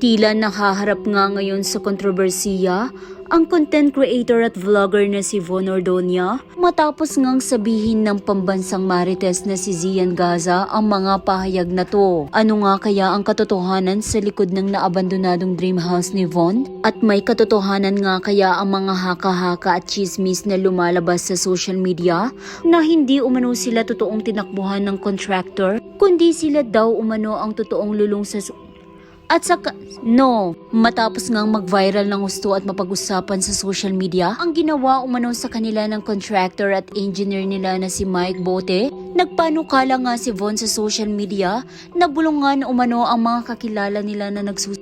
Tila nakaharap nga ngayon sa kontrobersiya ang content creator at vlogger na si Von Ordonia matapos ngang sabihin ng pambansang marites na si Zian Gaza ang mga pahayag na to. Ano nga kaya ang katotohanan sa likod ng naabandonadong dream house ni Von? At may katotohanan nga kaya ang mga haka-haka at chismis na lumalabas sa social media na hindi umano sila totoong tinakbuhan ng contractor kundi sila daw umano ang totoong lulong sa at saka, no, matapos ngang mag-viral ng gusto at mapag-usapan sa social media, ang ginawa umano sa kanila ng contractor at engineer nila na si Mike Bote, nagpanukala nga si Von sa social media na bulungan umano ang mga kakilala nila na nagsus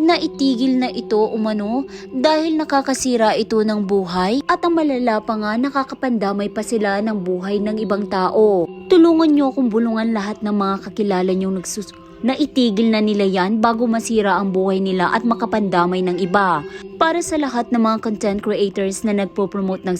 na itigil na ito umano dahil nakakasira ito ng buhay at ang malala pa nga nakakapandamay pa sila ng buhay ng ibang tao. Tulungan niyo akong bulungan lahat ng mga kakilala niyong nagsus na itigil na nila yan bago masira ang buhay nila at makapandamay ng iba. Para sa lahat ng mga content creators na nagpo-promote ng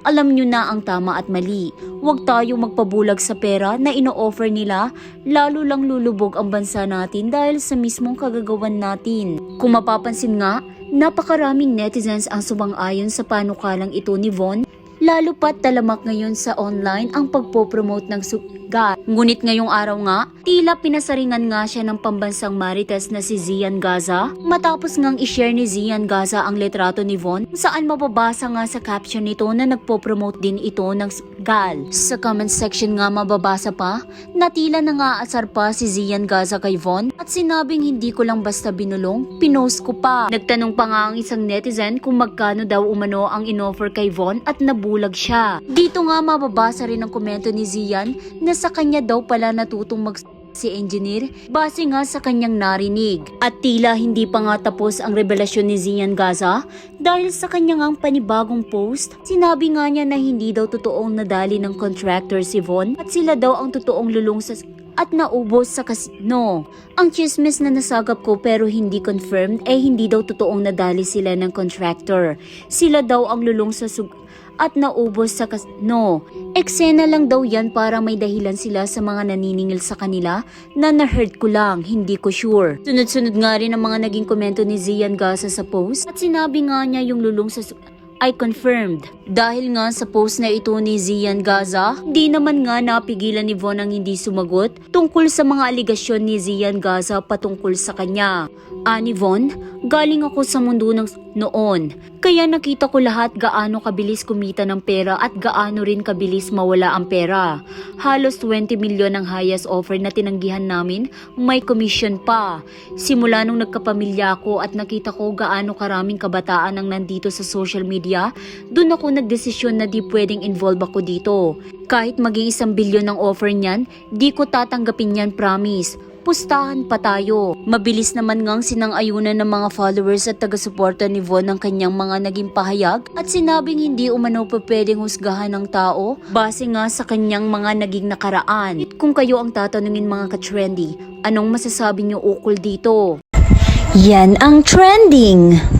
alam nyo na ang tama at mali. Huwag tayo magpabulag sa pera na ino-offer nila, lalo lang lulubog ang bansa natin dahil sa mismong kagagawan natin. Kung mapapansin nga, napakaraming netizens ang sumang-ayon sa panukalang ito ni Von Lalo pat talamak ngayon sa online ang pagpopromote ng sugat. Ngunit ngayong araw nga, tila pinasaringan nga siya ng pambansang marites na si Zian Gaza matapos ngang ishare ni Zian Gaza ang litrato ni Von saan mababasa nga sa caption nito na nagpopromote din ito ng sugal. Sa comment section nga mababasa pa na tila nangaasar pa si Zian Gaza kay Von at sinabing hindi ko lang basta binulong, pinost ko pa. Nagtanong pa nga ang isang netizen kung magkano daw umano ang inoffer kay Von at nabulag siya. Dito nga mababasa rin ang komento ni Zian na sa kanya daw pala natutong mag si engineer base nga sa kanyang narinig. At tila hindi pa nga tapos ang revelasyon ni Zian Gaza dahil sa kanyang ang panibagong post, sinabi nga niya na hindi daw totoong nadali ng contractor si Von at sila daw ang totoong lulong sa at naubos sa casino. Ang chismis na nasagap ko pero hindi confirmed ay hindi daw totoong nadali sila ng contractor. Sila daw ang lulong sa sug at naubos sa casino. Eksena lang daw yan para may dahilan sila sa mga naniningil sa kanila na na-hurt ko lang, hindi ko sure. Sunod-sunod nga rin ang mga naging komento ni Zian Gaza sa post at sinabi nga niya yung lulong sa ay confirmed. Dahil nga sa post na ito ni Zian Gaza, di naman nga napigilan ni Von ang hindi sumagot tungkol sa mga aligasyon ni Zian Gaza patungkol sa kanya. Ani Von, galing ako sa mundo ng noon. Kaya nakita ko lahat gaano kabilis kumita ng pera at gaano rin kabilis mawala ang pera. Halos 20 milyon ang highest offer na tinanggihan namin, may commission pa. Simula nung nagkapamilya ako at nakita ko gaano karaming kabataan ang nandito sa social media, dun ako nagdesisyon na di pwedeng involve ako dito. Kahit maging isang bilyon ang offer niyan, di ko tatanggapin yan promise pustahan pa tayo. Mabilis naman ngang sinang-ayunan ng mga followers at taga-suporta ni Von ang kanyang mga naging pahayag at sinabing hindi umano pa pwedeng husgahan ng tao base nga sa kanyang mga naging nakaraan. Kung kayo ang tatanungin mga ka-trendy, anong masasabi niyo ukol dito? Yan ang trending.